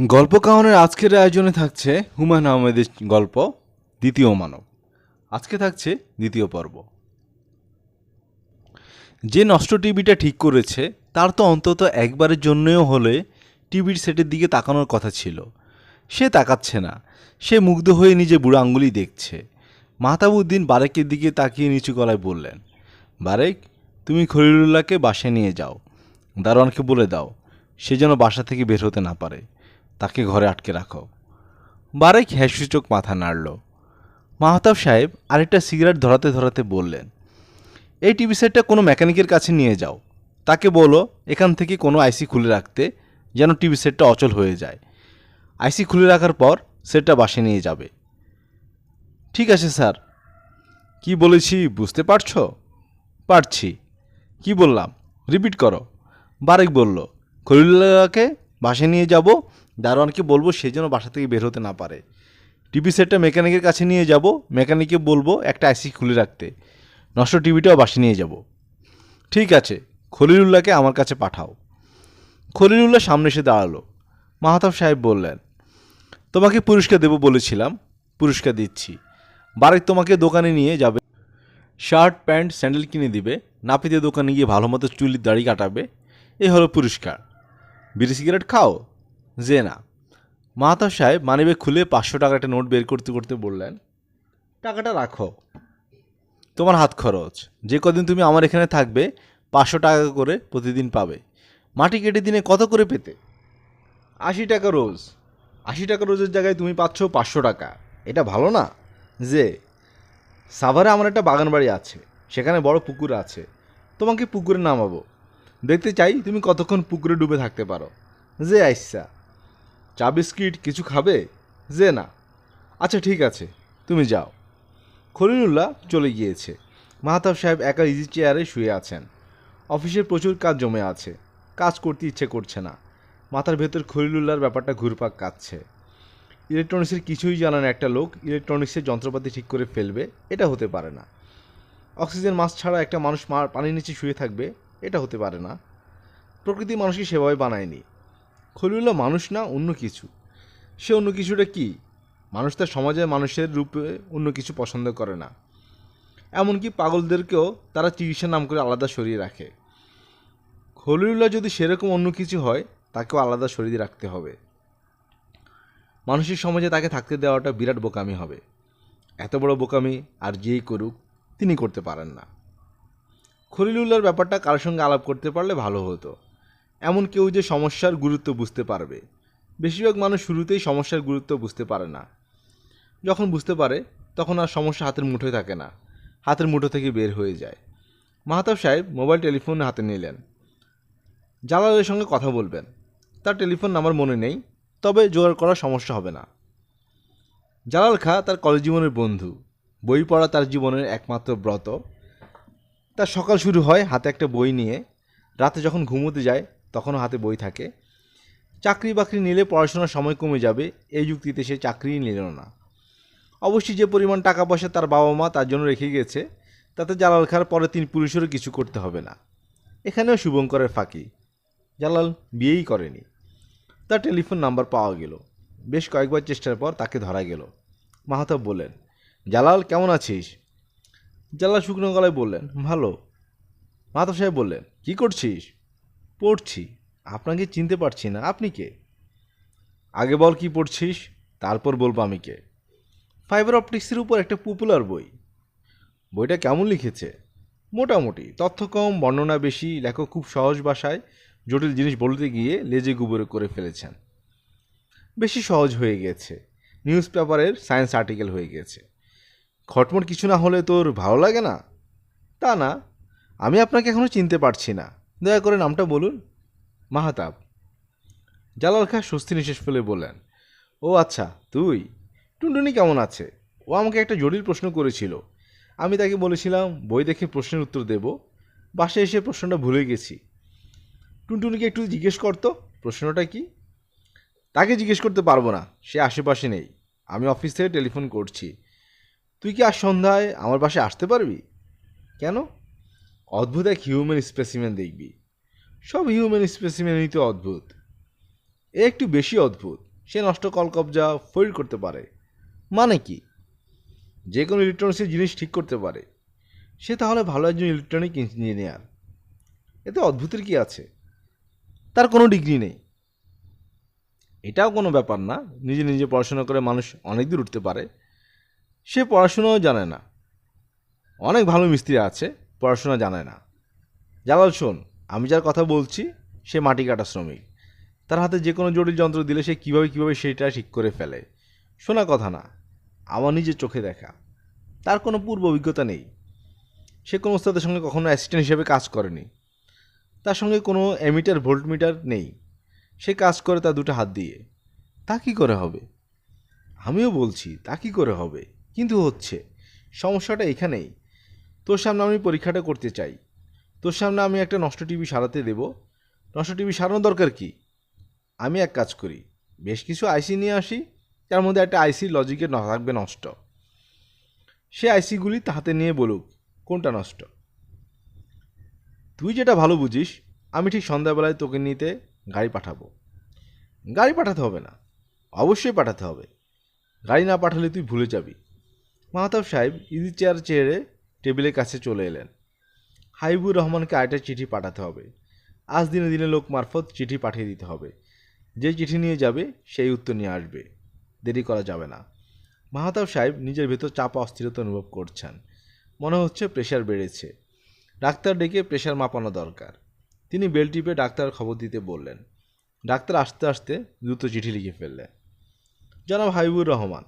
গল্প কাহনের আজকের আয়োজনে থাকছে হুমায়ুন আহমেদের গল্প, দ্বিতীয় মানব। আজকে থাকছে দ্বিতীয় পর্ব। যে নষ্ট টিভিটা ঠিক করেছে, তার তো অন্তত একবারের জন্যও হলে টিভির সেটের দিকে তাকানোর কথা ছিল। সে তাকাচ্ছে না। সে মুগ্ধ হয়ে নিজে বুড়ো আঙ্গুলি দেখছে। মাহতাবুদ্দিন বারেকের দিকে তাকিয়ে নিচু গলায় বললেন, বারেক, তুমি খলিলুল্লাহকে বাসায় নিয়ে যাও। দারোয়ানকে বলে দাও, সে যেন বাসা থেকে বের হতে না পারে। তাকে ঘরে আটকে রাখো। বারেক হ্যাসূচক মাথা নাড়ল। মাহতাব সাহেব আরেকটা সিগারেট ধরাতে ধরাতে বললেন, এই টিভি সেটটা কোনো মেকানিকের কাছে নিয়ে যাও। তাকে বলো এখান থেকে কোনো আইসি খুলে রাখতে যেন টিভি সেটটা অচল হয়ে যায়। আইসি খুলে রাখার পর সেটটা বাসে নিয়ে যাবে। ঠিক আছে স্যার। কি বলেছি বুঝতে পারছ? পারছি। কি বললাম? রিপিট করো। বারেক বলল, খলিলুল্লাহকে বাসে নিয়ে যাব, দারোয়ানকে বলব সে যেন বাসা থেকে বের হতে না পারে। টিভি সেটটা মেকানিকের কাছে নিয়ে যাব, মেকানিককে বলব একটা আইসি খুলে রাখতে। নষ্ট টিভিটাও বাসে নিয়ে যাব। ঠিক আছে, খলিলুল্লাহকে আমার কাছে পাঠাও। খলিলুল্লাহ সামনে এসে দাঁড়াল। মাহতাব সাহেব বললেন, তোমাকে পুরস্কার দেবো বলেছিলাম, পুরস্কার দিচ্ছি। বারেক তোমাকে দোকানে নিয়ে যাবে। শার্ট, প্যান্ট, স্যান্ডেল কিনে দিবে। নাপিতে দোকানে গিয়ে ভালো মতো চুলির দাড়ি কাটাবে। এই হলো পুরস্কার। বিড়ি সিগারেট খাও? যে না। মাহাতাব সাহেব মানিব্যাগ খুলে পাঁচশো টাকার একটা নোট বের করতে করতে বললেন, টাকাটা রাখো। তোমার হাত খরচ। যে কদিন তুমি আমার এখানে থাকবে, পাঁচশো টাকা করে প্রতিদিন পাবে। মাটি কেটে দিনে কত করে পেতে? আশি টাকা রোজ। আশি টাকা রোজের জায়গায় তুমি পাচ্ছ পাঁচশো টাকা। এটা ভালো না? যে, সাভারে আমার একটা বাগান বাড়ি আছে। সেখানে বড় পুকুর আছে। তোমাকে পুকুরে নামাবো দেখতে চাই তুমি কতক্ষণ পুকুরে ডুবে থাকতে পারো। যে আইসা। চা বিস্কিট কিছু খাবে? যে না। আচ্ছা ঠিক আছে, তুমি যাও। খলিলুল্লাহ চলে গিয়েছে। মাহতাব সাহেব একা ইজি চেয়ারে শুয়ে আছেন। অফিসে প্রচুর কাজ জমে আছে। কাজ করতে ইচ্ছে করছে না। মাথার ভেতর খলিলুল্লাহর ব্যাপারটা ঘুরপাক কাচ্ছে ইলেকট্রনিক্সের কিছুই জানান একটা লোক ইলেকট্রনিক্সের যন্ত্রপাতি ঠিক করে ফেলবে, এটা হতে পারে না। অক্সিজেন মাস্ক ছাড়া একটা মানুষ পানির নিচে শুয়ে থাকবে এটা হতে পারে না। প্রকৃতি মানুষকে সেভাবে বানায়নি। খলিলুল্লাহ মানুষ না, অন্য কিছু। সে অন্য কিছুটা কি? মানুষ তার সমাজে মানুষের রূপে অন্য কিছু পছন্দ করে না। এমনকি পাগলদেরকেও তারা চিকিৎসার নাম করে আলাদা সরিয়ে রাখে। খলিলুল্লাহ যদি সেরকম অন্য কিছু হয়, তাকেও আলাদা সরিয়ে রাখতে হবে। মানুষের সমাজে তাকে থাকতে দেওয়াটা বিরাট বোকামি হবে। এত বড় বোকামি আর যেই করুক, তিনি করতে পারেন না। খলিলুল্লাহর ব্যাপারটা কারোর সঙ্গে আলাপ করতে পারলে ভালো হতো। এমন কেউ যে সমস্যার গুরুত্ব বুঝতে পারবে। বেশিরভাগ মানুষ শুরুতেই সমস্যার গুরুত্ব বুঝতে পারে না। যখন বুঝতে পারে, তখন আর সমস্যা হাতের মুঠোয় থাকে না। হাতের মুঠো থেকে বের হয়ে যায়। মাহতাব সাহেব মোবাইল টেলিফোন হাতে নিলেন। জালালের সঙ্গে কথা বলবেন। তার টেলিফোন নাম্বার মনে নেই, তবে জোগাড় করার সমস্যা হবে না। জালাল খা তার কলেজ জীবনের বন্ধু। বই পড়া তার জীবনের একমাত্র ব্রত। তার সকাল শুরু হয় হাতে একটা বই নিয়ে। রাতে যখন ঘুমোতে যায়, তখনও হাতে বই থাকে। চাকরি বাকরি নিলে পড়াশোনার সময় কমে যাবে, এই যুক্তিতে সে চাকরিই নিল না। অবশ্যই যে পরিমাণ টাকা পয়সা তার বাবা মা তার জন্য রেখে গেছে, তাতে জালাল খার পরে তিন পুরুষেরও কিছু করতে হবে না। এখানেও শুভঙ্করের ফাঁকি। জালাল বিয়েই করেনি। তার টেলিফোন নাম্বার পাওয়া গেল। বেশ কয়েকবার চেষ্টার পর তাকে ধরা গেল। মাহতাব বললেন, জালাল, কেমন আছিস? জালাল শুকনো গলায় বললেন, ভালো। মাহতাব সাহেব বললেন, কি করছিস? পড়ছি। আপনাকে চিনতে পারছি না। আপনি কে? আগে বল কি পড়ছিস, তারপর বলব আমি কে। ফাইবার অপটিক্সের উপর একটা পপুলার বই। বইটা কেমন লিখেছে? মোটামুটি। তথ্য কম, বর্ণনা বেশি, লেখক খুব সহজ ভাষায় জটিল জিনিস বলতে গিয়ে লেজে গুবরে করে ফেলেছেন। বেশি সহজ হয়ে গেছে। নিউজ পেপারের সায়েন্স আর্টিকেল হয়ে গেছে। খটমট কিছু না হলে তোর ভালো লাগে না? তা না, আমি আপনাকে এখনও চিনতে পারছি না। দয়া করে নামটা বলুন। মাহাতাব। জালাল খা স্বস্তি নিঃশ্বাস ফেলে বললেন, ও আচ্ছা তুই? টুনটুনি কেমন আছে? ও আমাকে একটা জটিল প্রশ্ন করেছিল। আমি তাকে বলেছিলাম, বই দেখে প্রশ্নের উত্তর দেব। বাসায় এসে প্রশ্নটা ভুলে গেছি। টুনটুনিকে একটু জিজ্ঞেস করতো প্রশ্নটা কি? তাকে জিজ্ঞেস করতে পারব না, সে আশেপাশে নেই। আমি অফিস থেকে টেলিফোন করছি। তুই কি আজ সন্ধ্যায় আমার বাসায় আসতে পারবি? কেন? অদ্ভুত এক হিউম্যান স্পেসিমেন দেখবি। সব হিউম্যান স্পেসিমেনই তো অদ্ভুত। এ একটু বেশি অদ্ভুত। সে নষ্ট কলকবজা ফৈর করতে পারে। মানে কি? যে কোনো ইলেকট্রনিক্সের জিনিস ঠিক করতে পারে। সে তাহলে ভালো একজন ইলেকট্রনিক ইঞ্জিনিয়ার এতে অদ্ভুতের কি আছে? তার কোনো ডিগ্রি নেই। এটাও কোনো ব্যাপার না। নিজে নিজে পড়াশোনা করে মানুষ অনেক দূর উঠতে পারে। সে পড়াশোনাও জানে না। অনেক ভালো মিস্ত্রি আছে, পড়াশোনা জানে না। জালাল, শোন, আমি যার কথা বলছি, সে মাটি কাটা শ্রমিক। তার হাতে যে কোনো জটিল যন্ত্র দিলে সে কীভাবে কীভাবে সেটা ঠিক করে ফেলে। শোনা কথা না, আমার নিজের চোখে দেখা। তার কোনো পূর্ব অভিজ্ঞতা নেই। সে কোনো ওস্তাদের সঙ্গে কখনো অ্যাসিস্ট্যান্ট হিসেবে কাজ করেনি। তার সঙ্গে কোনো এমিটার ভোল্টমিটার নেই। সে কাজ করে তার দুটো হাত দিয়ে। তা কী করে হবে? আমিও বলছি, তা কী করে হবে? কিন্তু হচ্ছে, সমস্যাটা এখানেই। তোর সামনে আমি পরীক্ষাটা করতে চাই। তোর সামনে আমি একটা নষ্ট টিভি সারাতে দেব। নষ্ট টিভি সারানোর দরকার কি? আমি এক কাজ করি, বেশ কিছু আইসি নিয়ে আসি, তার মধ্যে একটা আইসি লজিকের ন, থাকবে নষ্ট। সে আইসিগুলি হাতে নিয়ে বলুক, কোনটা নষ্ট? তুই যেটা ভালো বুঝিস, আমি ঠিক সন্ধ্যাবেলায় তোকে নিতে গাড়ি পাঠাবো। গাড়ি পাঠাতে হবে না, অবশ্যই পাঠাতে হবে। গাড়ি না পাঠালে তুই ভুলে যাবি। মাহতাব সাহেব ইজি চেয়ার চেয়ারে টেবিলের কাছে চলে এলেন। হাইবুর রহমানকে আরেকটা চিঠি পাঠাতে হবে। আজ দিনে দিনে লোক মারফত চিঠি পাঠিয়ে দিতে হবে। যে চিঠি নিয়ে যাবে, সেই উত্তর নিয়ে আসবে। দেরি করা যাবে না। মাহতাব সাহেব নিজের ভেতর চাপা অস্থিরতা অনুভব করছেন। মনে হচ্ছে প্রেশার বেড়েছে। ডাক্তার ডেকে প্রেশার মাপানো দরকার। তিনি বেল টিপে ডাক্তার খবর দিতে বললেন। ডাক্তার আসতে আসতে দ্রুত চিঠি লিখে ফেললেন। জনাব হাবিবুর রহমান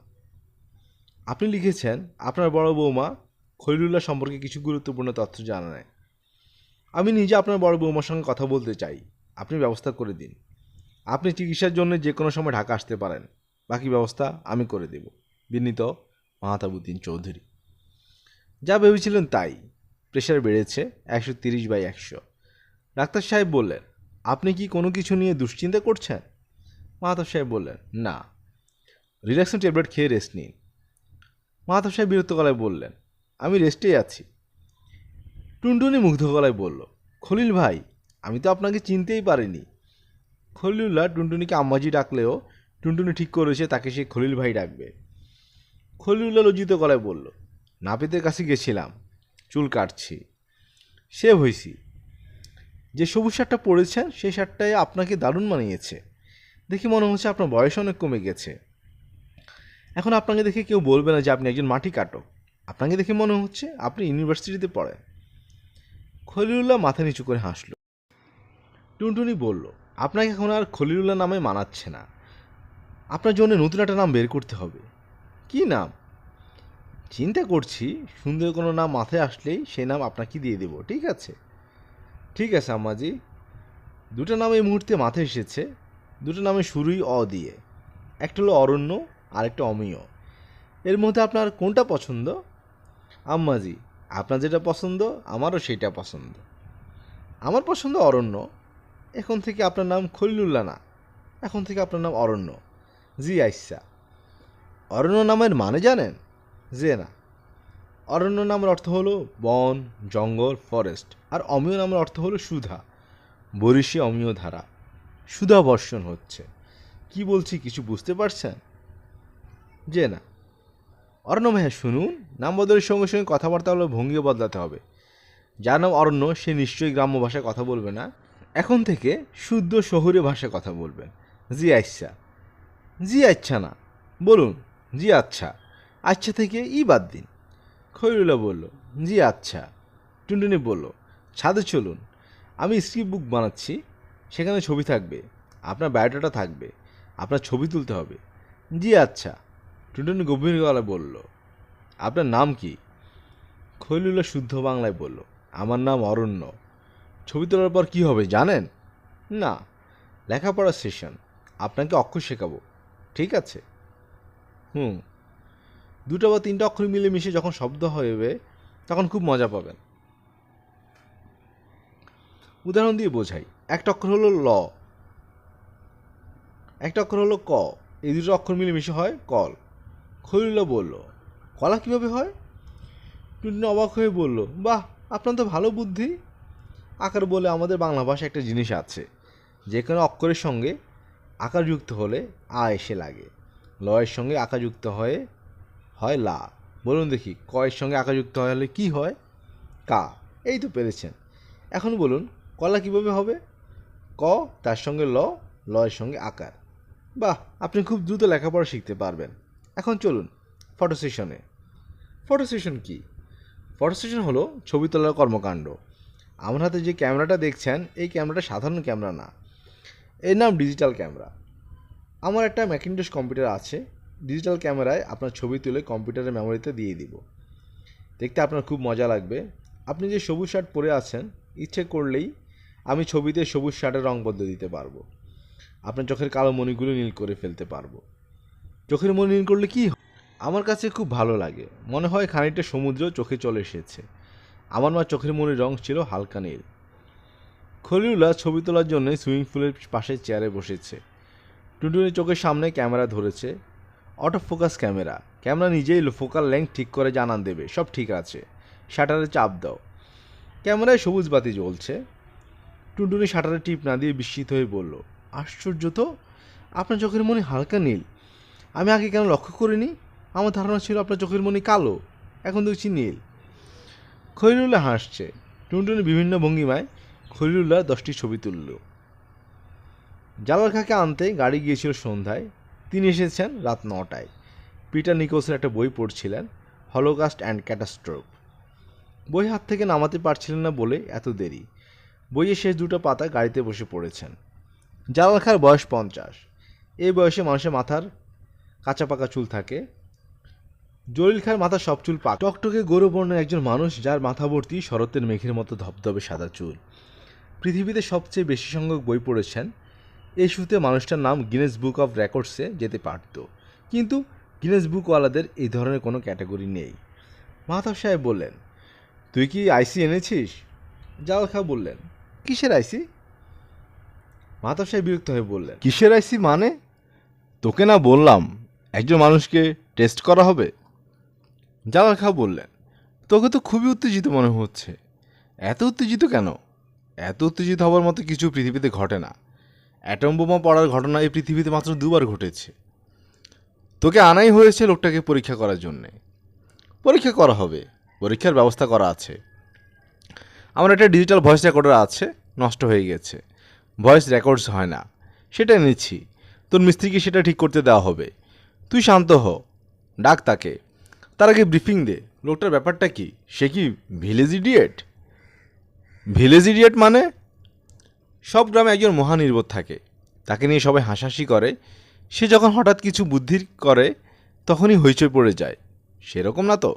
আপনি লিখেছেন, আপনার বড় বৌমা খলিলুল্লাহ সম্পর্কে কিছু গুরুত্বপূর্ণ তথ্য জানা নেয় আমি নিজে আপনার বড় বৌমার সঙ্গে কথা বলতে চাই। আপনি ব্যবস্থা করে দিন। আপনি চিকিৎসার জন্য যে কোনো সময় ঢাকা আসতে পারেন। বাকি ব্যবস্থা আমি করে দেব। বিনীত মাহাতাবুদ্দিন চৌধুরী। যা ভেবেছিলেন তাই। প্রেশার বেড়েছে একশো তিরিশ বাই একশো। ডাক্তার সাহেব বললেন, আপনি কি কোনো কিছু নিয়ে দুশ্চিন্তা করছেন? মাহাতাব সাহেব বললেন, না। রিল্যাক্সন ট্যাবলেট খেয়ে রেস্ট নিন। মাহাতাব সাহেব বিরক্ত গলায় বললেন, আমি রেস্টেই আছি। টুনটুনি মুগ্ধ গলায় বলল, খলিল ভাই, আমি তো আপনাকে চিনতেই পারিনি। খলিলুল্লাহ টুনটুনিকে আম্মাজি ডাকলেও টুনটুনি ঠিক করেছে, তাকে সে খলিল ভাই ডাকবে। খলিলুল্লাহ লজ্জিত গলায় বলল, নাপিতের কাছে গেছিলাম, চুল কাটছি। সে হয়েছি যে সবুজ শার্টটা পরেছেন, সেই শার্টটায় আপনাকে দারুণ মানিয়েছে। দেখি মনে হচ্ছে আপনার বয়স অনেক কমে গেছে। এখন আপনাকে দেখে কেউ বলবে না যে আপনি একজন মাটি কাটক আপনাকে দেখে মনে হচ্ছে আপনি ইউনিভার্সিটিতে পড়েন। খলিলুল্লাহ মাথা নিচু করে হাসল। টুনটুনি বলল, আপনাকে এখন আর খলিলুল্লাহ নামে মানাচ্ছে না। আপনার জন্য নতুন একটা নাম বের করতে হবে। কি নাম? চিন্তা করছি, সুন্দর কোনো নাম মাথায় আসলেই সেই নাম আপনাকে দিয়ে দেবো, ঠিক আছে? ঠিক আছে, আম্মাজি। দুটো নাম এই মুহূর্তে মাথায় এসেছে। দুটো নামে শুরুই অ দিয়ে। একটা হলো অরণ্য আর একটা অমিয়। এর মধ্যে আপনার কোনটা পছন্দ? আম্মাজি, আপনার যেটা পছন্দ, আমারও সেটা পছন্দ। আমার পছন্দ অরণ্য। এখন থেকে আপনার নাম খলিলুল্লাহ না, এখন থেকে আপনার নাম অরণ্য। জি আইসা। অরণ্য নামের মানে জানেন? যে না। অরণ্য নামের অর্থ হলো বন, জঙ্গল, ফরেস্ট। আর অমিয় নামের অর্থ হলো সুধা। বরিশে অমিয় ধারা। সুধা বর্ষণ হচ্ছে। কি বলছি, কিছু বুঝতে পারছেন? যে না। অরণ্য ভাইয়া, শুনুন। নাম বদলের সঙ্গে সঙ্গে কথাবার্তা হলো ভঙ্গিও বদলাতে হবে। যার নাম অরণ্য, সে নিশ্চয়ই গ্রাম্য ভাষায় কথা বলবে না। এখন থেকে শুদ্ধ শহুরে ভাষায় কথা বলবেন। জি আচ্ছা। জি আচ্ছা না। বলুন, জি আচ্ছা। আচ্ছা থেকে ই বাদ দিন। খৈরুল্লাহ বলল, জি আচ্ছা। টুনটুনি বলল, ছাদে চলুন। আমি স্ক্রিপ্ট বুক বানাচ্ছি। সেখানে ছবি থাকবে। আপনার বায়োডাটা থাকবে। আপনার ছবি তুলতে হবে। জি আচ্ছা। টুনটুনি গভীর গলায় বলল, আপনার নাম কি? খৈলুল্লাহ শুদ্ধ বাংলায় বলল, আমার নাম অরণ্য। ছবি তোলার পর কী হবে, জানেন? না লেখাপড়ার সেশন। আপনাকে অক্ষর শেখাবো, ঠিক আছে? হুম। দুটো বা তিনটা অক্ষর মিলেমিশে যখন শব্দ হবে, তখন খুব মজা পাবেন। উদাহরণ দিয়ে বোঝাই, একটা অক্ষর হলো ল। একটা অক্ষর হলো ক। এই দুটো অক্ষর মিলেমিশে হয় কল। খলিল্লা বলল, কলা কীভাবে হয়? টুনটুনি অবাক হয়ে বলল, বাহ, আপনার তো ভালো বুদ্ধি। আকার বলে আমাদের বাংলা ভাষায় একটা জিনিস আছে যে কোনো অক্ষরের সঙ্গে আকার যুক্ত হলে আ এসে লাগে। লয়ের সঙ্গে আকার যুক্ত হয়ে, হয় লা। বলুন দেখি কয়ের সঙ্গে আকার যুক্ত হলে কি হয়? কা। এই তো পেরেছেন। এখন বলুন, কলা কীভাবে হবে? ক, তার সঙ্গে ল লয়ের সঙ্গে আকার। বাহ, আপনি খুব দ্রুত লেখাপড়া শিখতে পারবেন। এখন চলুন ফটো সেশনে ফটো সেশন কী? ফটো সেশন হলো ছবি তোলার কর্মকাণ্ড। আমার হাতে যে ক্যামেরাটা দেখছেন, এই ক্যামেরাটা সাধারণ ক্যামেরা না। এর নাম ডিজিটাল ক্যামেরা আমার একটা ম্যাকিনটস কম্পিউটার আছে ডিজিটাল ক্যামেরায় আপনার ছবি তুলে কম্পিউটারের মেমোরিতে দিয়ে দিব। দেখতে আপনার খুব মজা লাগবে। আপনি যে সবুজ শার্ট পরে আছেন, ইচ্ছে করলেই আমি ছবিতে সবুজ শার্টের রং বদলে দিতে পারব। আপনার চোখের কালো মণিগুলো নীল করে ফেলতে পারব। চোখের মণি নীল করলে কি আমার কাছে খুব ভালো লাগে। মনে হয় খানিকটা সমুদ্র চোখে চলে এসেছে। আমার মা চোখের মনির রং ছিল হালকা নীল। খলিলুল্লাহ ছবি তোলার জন্য সুইমিং পুলের পাশে চেয়ারে বসেছে। টুনটুনি চোখের সামনে ক্যামেরা ধরেছে। Auto focus camera. ক্যামেরা নিজেই ফোকাল লেন্থ ঠিক করে জানান দেবে। সব ঠিক আছে। শাটারে চাপ দাও। ক্যামেরায় সবুজ বাতি জ্বলছে। টুনটুনি শাটারে টিপ না দিয়ে বিস্মিত হয়ে বলল, আশ্চর্য তো! আপনার চোখের মনি হালকা নীল। আমি আগে কেন লক্ষ্য করিনি? আমার ধারণা ছিল আপনার চোখের মনি কালো। এখন দেখছি নীল। খলিলুল্লাহ হাসছে। টুনটুনি বিভিন্ন ভঙ্গিমায় খলিলুল্লাহ দশটি ছবি তুলল। জালাল খাকে আনতে গাড়ি গিয়েছিল সন্ধ্যায়। তিনি এসেছেন রাত নটায়। পিটার নিকোসের একটা বই পড়ছিলেন, হলোকাস্ট অ্যান্ড ক্যাটাস্ট্রোপ বই হাত থেকে নামাতে পারছিলেন না বলে এত দেরি। বইয়ের শেষ দুটো পাতা গাড়িতে বসে পড়েছেন। জালাল খার বয়স পঞ্চাশ। এই বয়সে মানুষের মাথার কাঁচা পাকা চুল থাকে। জলিল খার মাথার সব চুল পাক। টকটকে গৌরবর্ণের একজন মানুষ যার মাথা ভর্তি শরতের মেঘের মতো ধবধবে সাদা চুল। পৃথিবীতে সবচেয়ে বেশি সংখ্যক বই পড়েছেন। এই শুতে মানুষটার নাম গিনেস বুক অফ রেকর্ডসে যেতে পারত। কিন্তু গিনেস বুকওয়ালাদের এই ধরনের কোনো ক্যাটাগরি নেই। মাহতাব সাহেব বললেন, তুই কি আইসি এনেছিস? জালাল খা বললেন, কিসের আইসি? মাহতাব সাহেব বিরক্ত হয়ে বললেন, কিসের আইসি মানে? তোকে না বললাম। একজন মানুষকে টেস্ট করা হবে? জালাল খা বললেন, তোকে তো খুবই উত্তেজিত মনে হচ্ছে। এত উত্তেজিত কেন? এত উত্তেজিত হওয়ার মতো কিছু পৃথিবীতে ঘটে না। অ্যাটম বোমা পড়ার ঘটনা এই পৃথিবীতে মাত্র দুবার ঘটেছে। তোকে আনাই হয়েছে লোকটাকে পরীক্ষা করার জন্যে। পরীক্ষা করা হবে। পরীক্ষার ব্যবস্থা করা আছে। আমার একটা ডিজিটাল ভয়েস রেকর্ডার আছে, নষ্ট হয়ে গেছে। ভয়েস রেকর্ডস হয় না। সেটা নিচ্ছি। তোর মিস্ত্রিকে সেটা ঠিক করতে দেওয়া হবে। তুই শান্ত হ। ডাক তাকে। তার আগে ব্রিফিং দে। লোকটার ব্যাপারটা কি? সে কি ভিলেজ ইডিয়েট ভিলেজ ইডিয়েট মানে? সব গ্রামে একজন মহানির্বোধ থাকে। তাকে নিয়ে সবাই হাসাহাসি করে। সে যখন হঠাৎ কিছু বুদ্ধির করে, তখনই হইচই পড়ে যায়। সেরকম না তো?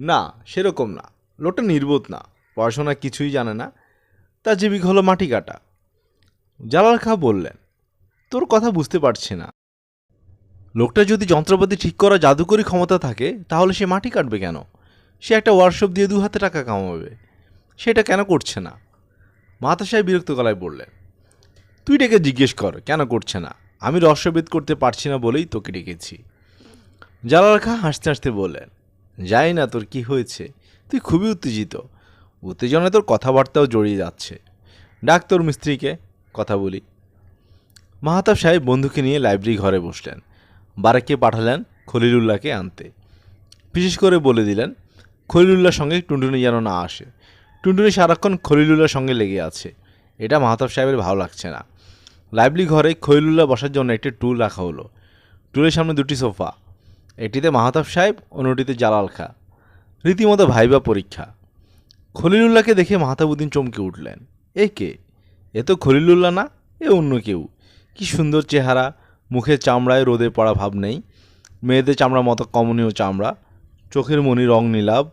না, সেরকম না। লোকটা নির্বোধ না। পড়াশোনা কিছুই জানে না। তার জীবিক হলো মাটি কাটা। জালাল খা বললেন, তোর কথা বুঝতে পারছি না। লোকটা যদি যন্ত্রপাতি ঠিক করা জাদুকরি ক্ষমতা থাকে, তাহলে সে মাটি কাটবে কেন? সে একটা ওয়ার্কশপ দিয়ে দু হাতে টাকা কামাবে। সেটা কেন করছে না? মাতা সাহেব বিরক্ত গলায় বললেন, তুই ডেকে জিজ্ঞেস কর, কেন করছে না? আমি রহস্যভেদ করতে পারছি না বলেই তোকে ডেকেছি। জালাল খা হাসতে হাসতে বললেন যাই না তোর কি হয়েছে। তুই খুবই উত্তেজিত। উত্তেজনায় তোর কথাবার্তাও জড়িয়ে যাচ্ছে। ডাক তোর মিস্ত্রিকে, কথা বলি। মাহাতাব সাহেব বন্ধুকে নিয়ে লাইব্রেরি ঘরে বসলেন। বারাককে পাঠালেন খলিলুল্লাহকে আনতে। বিশেষ করে বলে দিলেন, খলিলুল্লাহর সঙ্গে টুনটুনি যেন না আসে। টুনটুনি সারাক্ষণ খলিলুল্লাহর সঙ্গে লেগে আছে। এটা মাহাতাব সাহেবের ভালো লাগছে না। লাইব্রেরি ঘরে খলিলুল্লাহ বসার জন্য একটি টুল রাখা হলো। টুলের সামনে দুটি সোফা। এটিতে মাহাতাব সাহেব, অন্যটিতে জালাল খা। রীতিমতো ভাইবা পরীক্ষা। খলিলুল্লাহকে দেখে মাহতাবুদ্দিন চমকে উঠলেন। এ কে? এ তো খলিলুল্লাহ না, এ অন্য কেউ। কি সুন্দর চেহারা মুখের চামড়ায় রোদে পড়া ভাব নেই। মেয়েদের চামড়ার মতো কমনীয় চামড়া। চোখের মনি রং নীলাভ।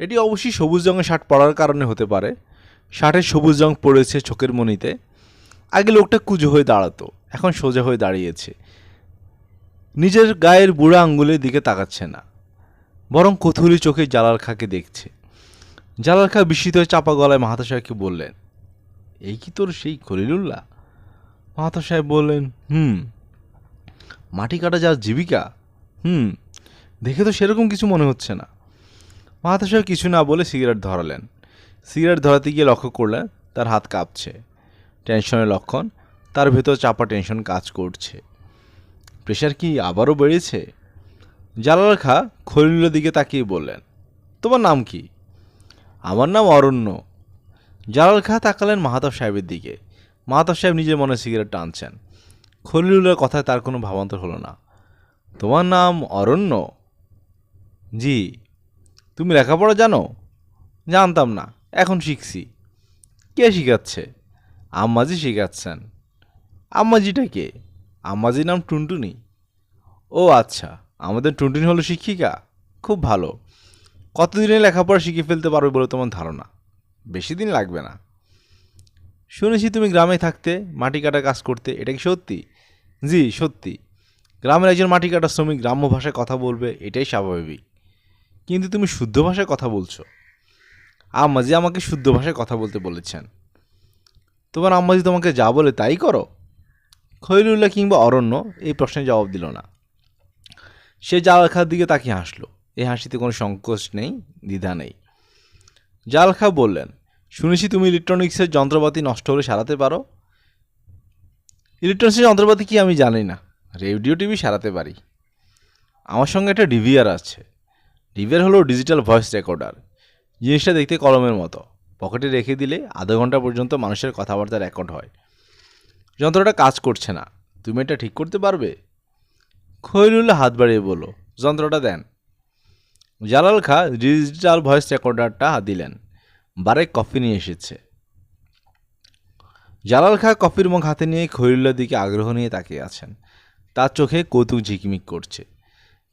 এটি অবশ্যই সবুজ রঙের শার্ট পরার কারণে হতে পারে। শার্টের সবুজ রং পড়েছে চোখের মনিতে। আগে লোকটা কুজো হয়ে দাঁড়াতো, এখন সোজা হয়ে দাঁড়িয়েছে। নিজের গায়ের বুড়া আঙ্গুলের দিকে তাকাচ্ছে না, বরং কথুলি চোখে জালাল খাকে দেখছে। জালাল খা বিস্মিত চাপা গলায় মাহাতা বললেন, এই কি তোর সেই খলিলুল্লাহ? মাহাতা সাহেব বললেন, হুম, মাটি কাটা যার জীবিকা, হুম, দেখে তো সেরকম কিছু মনে হচ্ছে না। মাহাতা সাহেব কিছু না বলে সিগারেট ধরালেন। সিগারেট ধরাতে গিয়ে লক্ষ্য করলেন তার হাত কাঁপছে। টেনশনের লক্ষণ, তার ভেতর চাপা টেনশন কাজ করছে। প্রেশার কি আবারও বেড়েছে? জালাল খা খলিলুল্লার দিকে তাকিয়ে বললেন, তোমার নাম কি? আমার নাম অরণ্য। জালাল খা তাকালেন মাহাতাব সাহেবের দিকে। মাহাতাব সাহেব নিজের মনে সিগারেট টানছেন। খলিলুলের কথায় তার কোনো ভাবান্তর হলো না। তোমার নাম অরণ্য? জি। তুমি লেখাপড়া জানো? জানতাম না, এখন শিখছি। কে শিখাচ্ছে? আম্মাজি শিখাচ্ছেন। আম্মাজিটা কে? আম্মাজির নাম টুনটুনি। ও আচ্ছা আমাদের টুনটুনি হলো শিক্ষিকা? খুব ভালো। কতদিনে লেখাপড়া শিখে ফেলতে পারবে বলে তোমার ধারণা? বেশি দিন লাগবে না। শুনেছি তুমি গ্রামে থাকতে, মাটি কাটা কাজ করতে। এটা কি সত্যি? জি, সত্যি। গ্রামের একজন মাটি কাটা শ্রমিক গ্রাম্য ভাষায় কথা বলবে, এটাই স্বাভাবিক। কিন্তু তুমি শুদ্ধ ভাষায় কথা বলছো। আম্মাজি আমাকে শুদ্ধ ভাষায় কথা বলতে বলেছেন। তোমার আম্মাজি তোমাকে যা বলে তাই করো? খৈরুল্লাহ কিংবা অরণ্য এই প্রশ্নের জবাব দিল না। সে জাল খার দিকে তাকিয়ে হাসলো। এই হাসিতে কোনো সংকোচ নেই, দ্বিধা নেই। জাল খা বললেন শুনেছি তুমি ইলেকট্রনিক্সের যন্ত্রপাতি নষ্ট হলে সারাতে পারো। ইলেকট্রনিক্সের যন্ত্রপাতি কি আমি জানি না। রেডিও টিভি সারাতে পারি। আমার সঙ্গে একটা ডিভিআর আছে। ডিভিআর হলো ডিজিটাল ভয়েস রেকর্ডার জিনিসটা দেখতে কলমের মতো। পকেটে রেখে দিলে আধা ঘণ্টা পর্যন্ত মানুষের কথাবার্তা রেকর্ড হয়। যন্ত্রটা কাজ করছে না। তুমি এটা ঠিক করতে পারবে? খৈরুল্লাহ হাত বাড়িয়ে বলল, যন্ত্রটা দেন। জালাল খা ডিজিটাল ভয়েস রেকর্ডারটা দিলেন। বারে কফি নিয়ে এসেছে। জালাল খা কফির মুখ হাতে নিয়ে খৈরুল্লার দিকে আগ্রহ নিয়ে তাকিয়ে আছেন। তার চোখে কৌতুক ঝিকমিক করছে।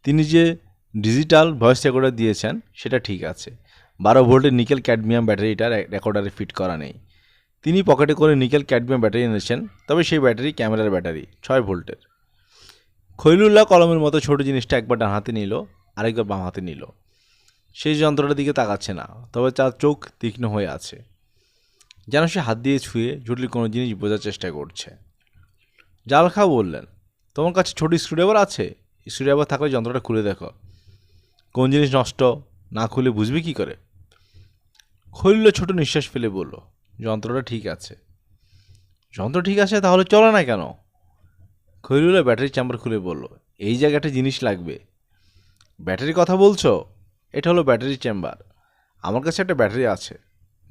তিনি যে ডিজিটাল ভয়েস রেকর্ডার দিয়েছেন, সেটা ঠিক আছে। বারো ভোল্টের নিকেল ক্যাডমিয়াম ব্যাটারিটা রেকর্ডারে ফিট করা নেই। তিনি পকেটে করে নিকেল ক্যাডমিয়াম ব্যাটারি এনেছেন, তবে সেই ব্যাটারি ক্যামেরার ব্যাটারি, ছয় ভোল্টের। খৈলুল্লাহ কলমের মতো ছোট জিনিসটা একবার ডান হাতে নিল, আরেকবার বাম হাতে নিল। সেই যন্ত্রটার দিকে তাকাচ্ছে না, তবে তার চোখ তীক্ষ্ণ হয়ে আছে। যেন সে হাত দিয়ে ছুঁয়ে জটিল কোনো জিনিস বোঝার চেষ্টা করছে। জাল জালখা বললেন, তোমার কাছে ছোট স্ক্রুড্রাইভার আছে? স্ক্রুড্রাইভার থাকলে যন্ত্রটা খুলে দেখো। কোন জিনিস নষ্ট না খুলে বুঝবি কি করে? খৈল্য ছোট নিঃশ্বাস ফেলে বলল, যন্ত্রটা ঠিক আছে। যন্ত্র ঠিক আছে? তাহলে চলে না কেন? খৈরুল্লাহ ব্যাটারি চেম্বার খুলে বলল, এই জায়গাটা জিনিস লাগবে। ব্যাটারি কথা বলছো? এটা হলো ব্যাটারি চেম্বার। আমার কাছে একটা ব্যাটারি আছে।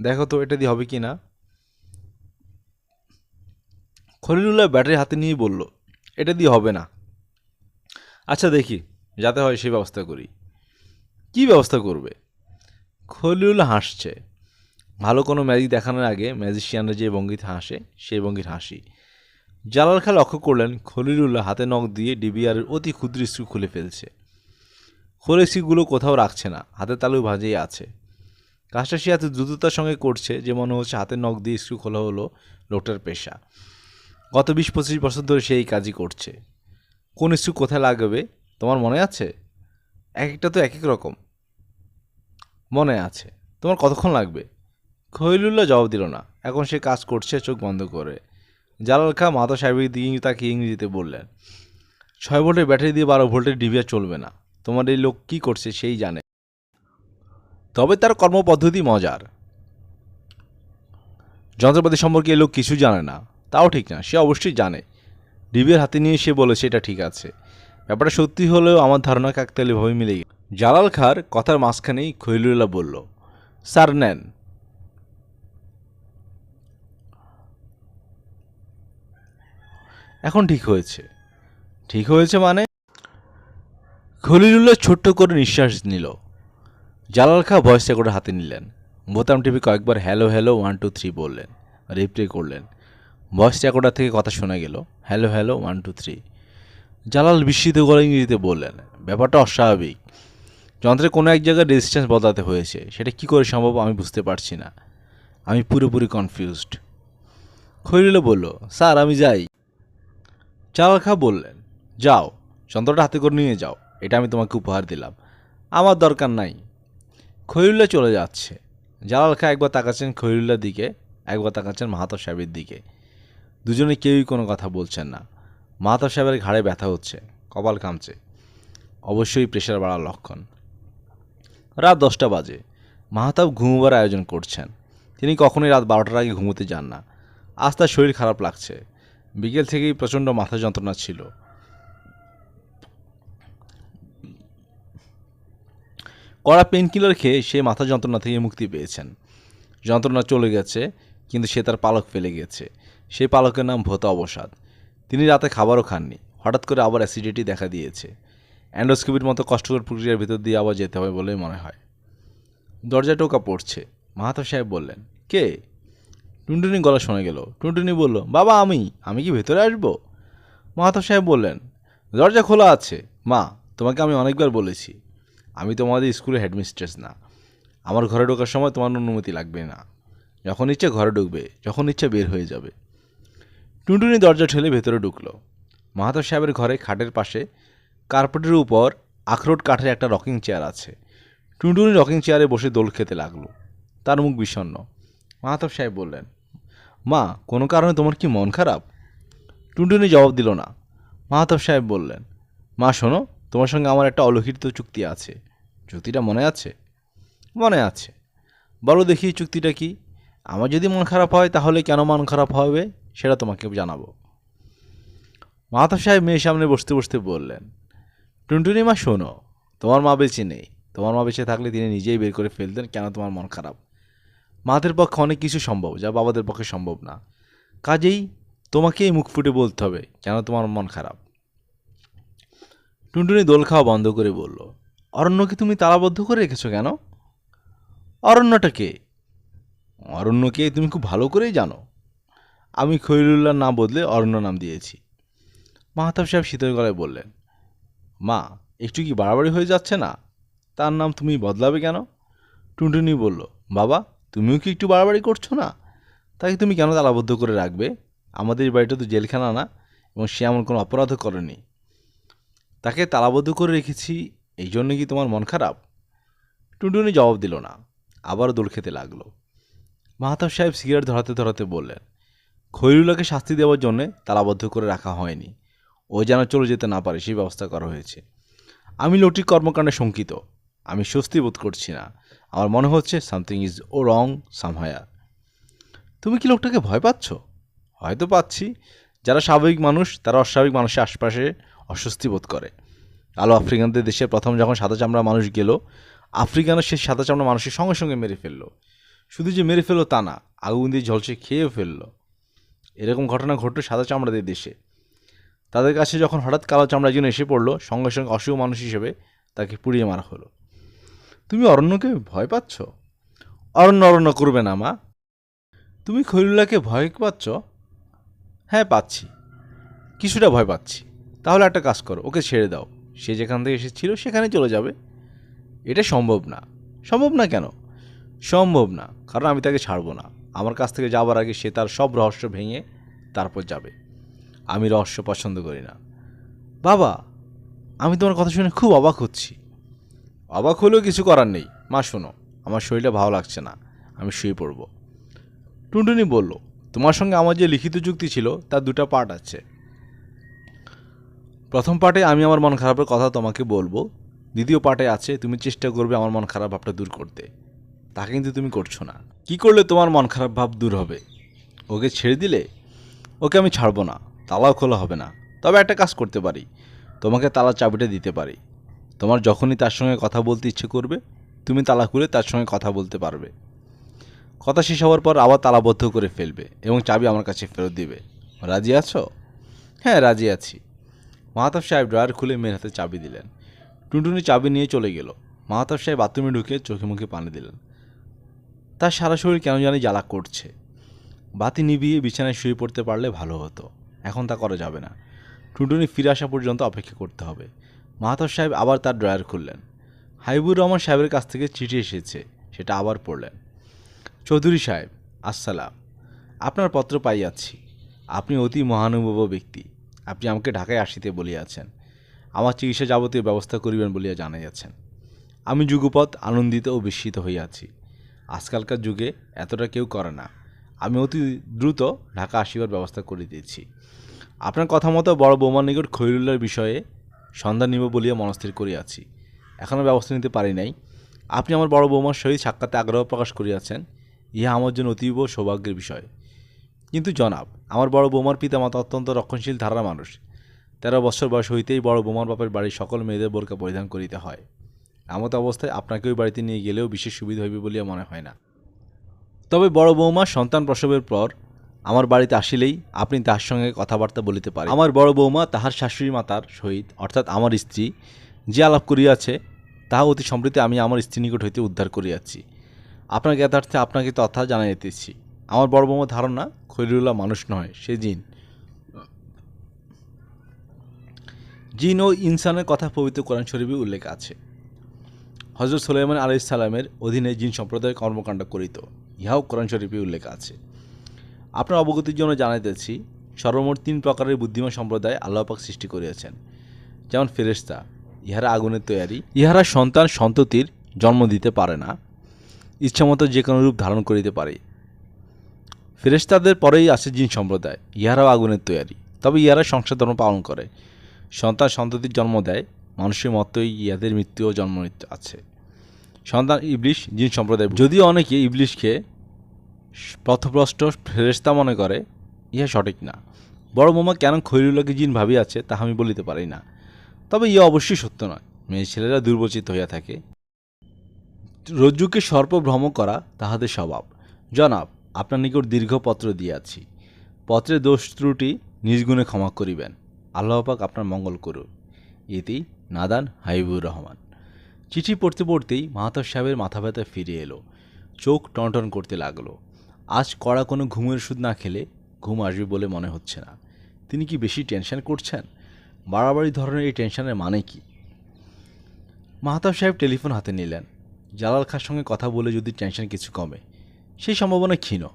দেখো তো এটা দিয়ে হবে কি না? খলিলুল্লাহ ব্যাটারি হাতে নিয়ে বলল, এটা দিয়ে হবে না। আচ্ছা দেখি। যাতে হয় সেই ব্যবস্থা করি। কি ব্যবস্থা করবে? খলিলুল্লাহ হাসছে। ভালো কোনো ম্যাজিক দেখানোর আগে ম্যাজিশিয়ানরা যে ভঙ্গিতে হাসে, সেই ভঙ্গির হাসি। জালাল খা লক্ষ্য করলেন, খলিলুল্লাহ হাতে নখ দিয়ে ডিবিআরের অতি ক্ষুদ্র স্ক্রু খুলে ফেলছে। খোলে স্ক্রুগুলো কোথাও রাখছে না, হাতে তালু ভাজেই আছে। কাজটা সে এত দ্রুততার সঙ্গে করছে যে মনে হচ্ছে হাতের নখ দিয়ে স্ক্রু খোলা হলো লোকটার পেশা। গত বিশ পঁচিশ বছর ধরে সে এই কাজই করছে। কোন স্ক্রু কোথায় লাগবে, তোমার মনে আছে? এক একটা তো এক এক রকম। মনে আছে। তোমার কতক্ষণ লাগবে? খৈলুল্লাহ জবাব দিল না। এখন সে কাজ করছে চোখ বন্ধ করে। জালাল খা মাতা সাহেবের দিকে তাকে ইংরেজিতে বললেন, ছয় ভোল্টের ব্যাটারি দিয়ে বারো ভোল্টের ডিভিআর চলবে না। তোমার এই লোক কী করছে সেই জানে। তবে তার কর্মপদ্ধতি মজার। যন্ত্রপাতি সম্পর্কে এই লোক কিছু জানে না, তাও ঠিক না, সে অবশ্যই জানে। ডিবির হাতে নিয়ে সে বলেছে, এটা ঠিক আছে। ব্যাপারটা সত্যি হলেও আমার ধারণা কাকতালীয়ভাবে মিলে গেল। জালাল খার কথার মাঝখানেই খৈলুল্লাহ বলল, স্যার, নেন। এখন ঠিক হয়েছে। ঠিক হয়েছে মানে? খলিলুল্লাহ ছোট্ট করে নিঃশ্বাস নিল। জালাল খা ভয়েস রেকর্ডার হাতে নিলেন। বোতাম টিপে কয়েকবার hello hello, one, two, three বললেন, রিপ্লে করলেন। ভয়েস রেকর্ডার থেকে কথা শোনা গেল, hello hello, one, two, three. Jalal বিস্মিত করে ইংরেজিতে বললেন, ব্যাপারটা অস্বাভাবিক। যন্ত্রের কোনো এক জায়গায় রেজিস্ট্যান্স বদলাতে হয়েছে। সেটা কী করে সম্ভব আমি বুঝতে পারছি না। আমি পুরোপুরি কনফিউজড খৈরুল্লাহ বলল, স্যার, আমি যাই। জালাল খা বললেন, যাও, যন্ত্রটা হাতে করে নিয়ে যাও। এটা আমি তোমাকে উপহার দিলাম। আমার দরকার নাই। খৈরুল্লাহ চলে যাচ্ছে। জালাল খা একবার তাকাচ্ছেন খৈরুল্লার দিকে, একবার তাকাচ্ছেন মাহাতো সাহেবের দিকে। দুজনে কেউই কোনো কথা বলছেন না। মাহাতো সাহেবের ঘাড়ে ব্যথা হচ্ছে, কপাল কামছে অবশ্যই প্রেশার বাড়ার লক্ষণ। রাত দশটা বাজে। মাহাতাব ঘুমোবার আয়োজন করছেন। তিনি কখনোই রাত বারোটার আগে ঘুমোতে যান না। আজ তার শরীর খারাপ লাগছে। বিকেল থেকেই প্রচণ্ড মাথা যন্ত্রণা ছিল। কড়া পেনকিলার খেয়ে সে মাথা যন্ত্রণা থেকে মুক্তি পেয়েছেন। যন্ত্রণা চলে গেছে, কিন্তু সে তার পালক ফেলে গেছে। সেই পালকের নাম ভোতা অবসাদ। তিনি রাতে খাবারও খাননি। হঠাৎ করে আবার অ্যাসিডিটি দেখা দিয়েছে। অ্যান্ডোস্কোপির মতো কষ্টকর প্রক্রিয়ার ভিতর দিয়ে আবার যেতে হবে বলেই মনে হয়। দরজা টোকা পড়ছে। মাহাতো সাহেব বললেন, কে? টুনটুনি গলা শোনা গেল। টুনটুনি বলল, বাবা, আমি। আমি কি ভেতরে আসব? মাহাতো সাহেব বললেন, দরজা খোলা আছে। মা, তোমাকে আমি অনেকবার বলেছি। আমি তোমাদের স্কুলের হেডমিস্ট্রেস না। আমার ঘরে ঢোকার সময় তোমার অনুমতি লাগবে না। যখন ইচ্ছে ঘরে ঢুকবে, যখন ইচ্ছে বের হয়ে যাবে। টুনটুনি দরজা ঠেলে ভেতরে ঢুকলো। মাহাতো সাহেবের ঘরে খাটের পাশে কার্পেটের উপর আখরোট কাঠের একটা রকিং চেয়ার আছে। টুনটুনি রকিং চেয়ারে বসে দোল খেতে লাগল। তার মুখ বিষণ্ণ। মাহাতব সাহেব বললেন, মা, কোনো কারণে তোমার কি মন খারাপ? টুনটুনি জবাব দিল না। মাহাতব সাহেব বললেন, মা, শোনো, তোমার সঙ্গে আমার একটা অলিখিত চুক্তি আছে। চুক্তিটা মনে আছে? মনে আছে। বলো দেখি চুক্তিটা কি। আমার যদি মন খারাপ হয়, তাহলে কেন মন খারাপ হবে, সেটা তোমাকে জানাব। মাহাতব সাহেব মেয়ের সামনে বসতে বসতে বললেন, টুনটুনি মা, শোনো, তোমার মা বেঁচে নেই। তোমার মা বেঁচে থাকলে তিনি নিজেই বের করে ফেলতেন, কেন তোমার মন খারাপ? মাদের পক্ষে অনেক কিছু সম্ভব, যা বাবাদের পক্ষে সম্ভব না। কাজেই তোমাকেই মুখ ফুটে বলতে হবে, কেন তোমার মন খারাপ? টুনটুনি দোল খাওয়া বন্ধ করে বলল অরণ্যকে তুমি তালাবদ্ধ করে রেখেছো কেন? অরণ্যটা কে? অরণ্যকে তুমি খুব ভালো করেই জানো। আমি খৈরুল্লাহ নাম বদলে অরণ্য নাম দিয়েছি। মাহাতাব সাহেব শীতল গলায় বললেন, মা, একটু কি বাড়াবাড়ি হয়ে যাচ্ছে না? তার নাম তুমি বদলাবে কেন? টুনটুনি বলল, বাবা, তুমিও কি একটু বাড়াবাড়ি করছ না? তাকে তুমি কেন তালাবদ্ধ করে রাখবে? আমাদের বাড়িটা তো জেলখানা না, এবং সে এমন কোনো অপরাধও করেনি। তাকে তালাবদ্ধ করে রেখেছি এই জন্য কি তোমার মন খারাপ? টুনটুনি জবাব দিল না। আবারও দোল খেতে লাগল। মাহাতাব সাহেব সিগারেট ধরাতে ধরাতে বললেন, খৈরুল্লাহকে শাস্তি দেওয়ার জন্যে তালাবদ্ধ করে রাখা হয়নি। ও যেন চলে যেতে না পারে, সেই ব্যবস্থা করা হয়েছে। আমি লোকটির কর্মকাণ্ডে শঙ্কিত। আমি স্বস্তি বোধ করছি না। আমার মনে হচ্ছে সামথিং ইজ ও রং সামহায়া। তুমি কি লোকটাকে ভয় পাচ্ছ? হয়তো পাচ্ছি। যারা স্বাভাবিক মানুষ, তারা অস্বাভাবিক মানুষের আশপাশে অস্বস্তি বোধ করে। আলো আফ্রিকানদের দেশে প্রথম যখন সাদা চামড়া মানুষ গেল আফ্রিকানের সেই সাদা চামড়া মানুষের সঙ্গে সঙ্গে মেরে ফেলল। শুধু যে মেরে ফেলল তা না, আগুন দিয়ে ঝলসে খেয়েও ফেলল। এরকম ঘটনা ঘটলো সাদা চামড়াদের দেশে। তাদের কাছে যখন হঠাৎ কালো চামড়া একজন এসে পড়ল, সঙ্গে সঙ্গে অশুভ মানুষ হিসেবে তাকে পুড়িয়ে মারা হলো। তুমি অরণ্যকে ভয় পাচ্ছ? অরণ্য অরণ্য করবে না, মা। তুমি খৈরুল্লাহকে ভয় পাচ্ছ? হ্যাঁ পাচ্ছি। কিছুটা ভয় পাচ্ছি। তাহলে একটা কাজ করো, ওকে ছেড়ে দাও। সে যেখান থেকে এসেছিল সেখানে চলে যাবে। এটা সম্ভব না। সম্ভব না কেন? সম্ভব না, কারণ আমি তাকে ছাড়বো না। আমার কাছ থেকে যাওয়ার আগে সে তার সব রহস্য ভেঙে তারপর যাবে। আমি রহস্য পছন্দ করি না। বাবা, আমি তোমার কথা শুনে খুব অবাক হচ্ছি। অবাক হলেও কিছু করার নেই। মা, শোনো, আমার শরীরটা ভালো লাগছে না। আমি শুয়ে পড়ব। টুনটুনি বলল, তোমার সঙ্গে আমার যে লিখিত চুক্তি ছিল, তার দুটো পার্ট আছে। প্রথম পার্টে আমি আমার মন খারাপের কথা তোমাকে বলব। দ্বিতীয় পার্টে আছে, তুমি চেষ্টা করবে আমার মন খারাপ ভাবটা দূর করতে। তা কিন্তু তুমি করছ না। কি করলে তোমার মন খারাপ ভাব দূর হবে? ওকে ছেড়ে দিলে? ওকে আমি ছাড়বো না। তালাও খোলা হবে না। তবে একটা কাজ করতে পারি। তোমাকে তালা চাবিটা দিতে পারি। তোমার যখনই তার সঙ্গে কথা বলতে ইচ্ছে করবে, তুমি তালা খুলে তার সঙ্গে কথা বলতে পারবে। কথা শেষ হওয়ার পর আবার তালাবদ্ধ করে ফেলবে এবং চাবি আমার কাছে ফেরত দিবে। রাজি আছো? হ্যাঁ রাজি আছি। মাহাতাব সাহেব ড্রয়ার খুলে মেয়ের হাতে চাবি দিলেন। টুনটুনি চাবি নিয়ে চলে গেল। মাহাতাব সাহেব বাথরুমে ঢুকে চোখে মুখে পানি দিলেন। তার সারা শরীর কেন জানি জ্বালা করছে। বাতি নিভিয়ে বিছানায় শুয়ে পড়তে পারলে ভালো হতো। এখন তা করা যাবে না। টুনটুনি ফিরে আসা পর্যন্ত অপেক্ষা করতে হবে। মাহাতাব সাহেব আবার তার ড্রয়ার খুললেন। হাইবুর রহমান সাহেবের কাছ থেকে চিঠি এসেছে। সেটা আবার পড়লেন। চৌধুরী সাহেব, আসসালাম। আপনার পত্র পাইয়াছি। আপনি অতি মহানুভব ব্যক্তি। আপনি আমাকে ঢাকায় আসিতে বলিয়াছেন। আমার চিকিৎসা যাবতীয় ব্যবস্থা করিবেন বলিয়া জানাইয়াছেন আমি যুগপথ আনন্দিত ও বিস্মিত হইয়াছি। আজকালকার যুগে এতটা কেউ করে না। আমি অতি দ্রুত ঢাকা আসিবার ব্যবস্থা করে দিয়েছি। আপনার কথা মতো বড় বৌমার নিকট খৈরুল্লার বিষয়ে সন্ধান নিব বলিয়া মনস্থির করিয়াছি। এখনও ব্যবস্থা নিতে পারি নাই। আপনি আমার বড় বৌমার সহিত সাক্ষাতে আগ্রহ প্রকাশ করিয়াছেন। ইহা আমার জন্য অতীব সৌভাগ্যের বিষয়। কিন্তু জনাব আমার বড় বৌমার পিতামাতা অত্যন্ত রক্ষণশীল ধারার মানুষ। তেরো বছর বয়স হইতেই বড় বৌমার বাপের বাড়ির সকল মেয়েদের বোরকা পরিধান করিতে হয়। এমত অবস্থায় আপনাকে ওই বাড়িতে নিয়ে গেলেও বিশেষ সুবিধা হইবে বলিয়া মনে হয় না। তবে বড় বৌমা সন্তান প্রসবের পর আমার বাড়িতে আসিলেই আপনি তাহার সঙ্গে কথাবার্তা বলিতে পারেন। আমার বড় বৌমা তাহার শাশুড়ি মাতার সহিত, অর্থাৎ আমার স্ত্রী, যে আলাপ করিয়াছে, তাহা অতি সম্প্রতি আমি আমার স্ত্রী নিকট হইতে উদ্ধার করিয়াছি। আপনার জ্ঞাতার্থে আপনাকে তথা জানাইতেছি। আমার বড় বৌমার ধারণা খৈরুল্লাহ মানুষ নয়, সে জিন। জিন ও ইনসানের কথা পবিত্র কোরআন শরীফে উল্লেখ আছে। হজরত সুলাইমান আলাই সালামের অধীনে জিন সম্প্রদায় কর্মকাণ্ড করিত, ইহাও কোরআন শরীফে উল্লেখ আছে। আপনার অবগতির জন্য জানাইতেছি, সর্বমোট তিন প্রকারের বুদ্ধিমান সম্প্রদায় আল্লাহপাক সৃষ্টি করিয়াছেন। যেমন ফেরেশতা, ইহারা আগুনের তৈয়ারি, ইহারা সন্তান সন্ততির জন্ম দিতে পারে না, ইচ্ছামতো যে কোনো রূপ ধারণ করিতে পারে। ফেরেশতাদের পরেই আছে জিন সম্প্রদায়। ইহারাও আগুনের তৈয়ারি। তবে ইহারা সংসার ধর্ম পালন করে। সন্তান সন্ততির জন্ম দেয়। মানুষের মতোই ইহাদের মৃত্যু ও জন্ম আছে। সন্তান ইবলিশ, জিন সম্প্রদায় যদিও অনেকে ইবলিশকে পথভ্রষ্ট ফেরেস্তা মনে করে, ইহা সঠিক না। বড় মোমা কেন খৈরুল্লাহকে জিন ভাবিয়াছে, তাহা আমি বলিতে পারি না। তবে ইহা অবশ্যই সত্য নয়। মেয়ে ছেলেরা দুর্বচিত হইয়া থাকে। রজ্জুকে সর্প ভ্রম করা তাহাদের স্বভাব। জনাব আপনার নিকট দীর্ঘ পত্র দিয়াছি। পত্রের দোষ ত্রুটি নিজগুণে ক্ষমা করিবেন। আল্লাহ পাক আপনার মঙ্গল করুন ইতি নাদান হাবিবুর রহমান। চিঠি পড়তে পড়তেই মাহাতাব সাহেবের মাথা ব্যথা ফিরে এলো। চোখ টনটন করতে লাগল। আজ কড়া কোনো ঘুমের ওষুধ না খেলে ঘুম আসবে বলে মনে হচ্ছে না। তিনি কি বেশি টেনশন করছেন? বাড়াবাড়ি ধরনের এই টেনশনের মানে কি? মাহাতাব সাহেব টেলিফোন হাতে নিলেন। জালাল খার সঙ্গে কথা বলে যদি টেনশন কিছু কমে সেই সম্ভাবনা ক্ষীণ।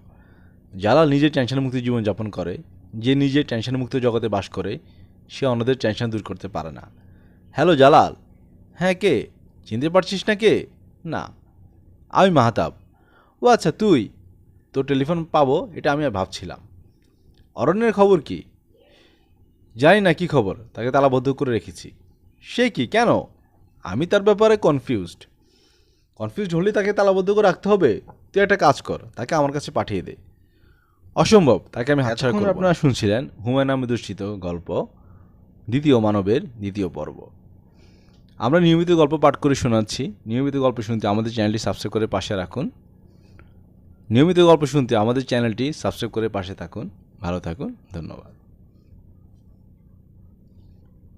জালাল নিজের টেনশন মুক্ত জীবনযাপন করে, যে নিজে টেনশন মুক্ত জগতে বাস করে, সে অন্যদের টেনশন দূর করতে পারে না। হ্যালো, জালাল। হ্যাঁ কে? চিনতে পারছিস না কে? না। আমি মাহাতাব। ও আচ্ছা তুই? তোর টেলিফোন পাবো, এটা আমি আর ভাবছিলাম। অরণ্যের খবর কি? জানি না কি খবর, তাকে তালাবদ্ধ করে রেখেছি। সে কি, কেন? আমি তার ব্যাপারে কনফিউজড কনফিউজড হলে তাকে তালাবদ্ধ করে রাখতে হবে? তুই একটা কাজ কর তাকে আমার কাছে পাঠিয়ে দে। অসম্ভব তাকে আমি হাতছাড়া করব আপনারা শুনছিলেন হুমায়ুন আহমেদ রচিত গল্প দ্বিতীয় মানবের দ্বিতীয় পর্ব। আমরা নিয়মিত গল্প পাঠ করে শোনাচ্ছি। নিয়মিত গল্প শুনতে আমাদের চ্যানেলটি সাবস্ক্রাইব করে পাশে রাখুন। নিয়মিত গল্প শুনতে আমাদের চ্যানেলটি সাবস্ক্রাইব করে পাশে থাকুন। ভালো থাকুন ধন্যবাদ।